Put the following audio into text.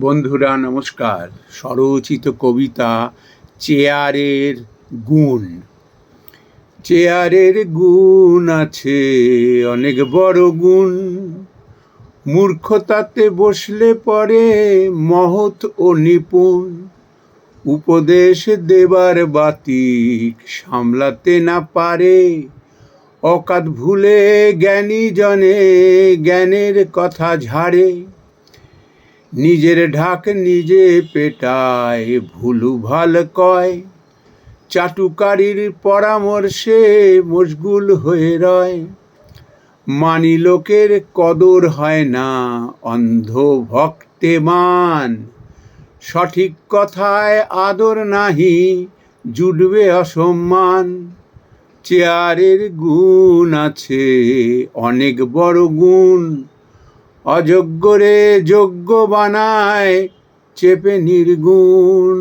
বন্ধুরা, নমস্কার। স্বরচিত কবিতা, চেয়ারের গুণ। চেয়ারের গুণ আছে অনেক বড় গুণ। মূর্খতাতে বসলে পরে মহৎ ও নিপুণ। উপদেশ দেবার বাতিক সামলাতে না পারে। অকাত ভুলে জ্ঞানী জনে জ্ঞানের কথা ঝাড়ে। নিজের ঢাক নিজে পেটায়, ভুলু ভালো কয়। চাটুকারির পরামর্শে মশগুল হয়ে রয়। মানি লোকের কদর হয় না, অন্ধ ভক্তে মান। সঠিক কথায় আদর নাহি, জুটবে অসম্মান। চেয়ারের গুণ আছে অনেক বড় গুণ। অযোগ্যরে যোগ্য বানায় চেপে নির্গুণ।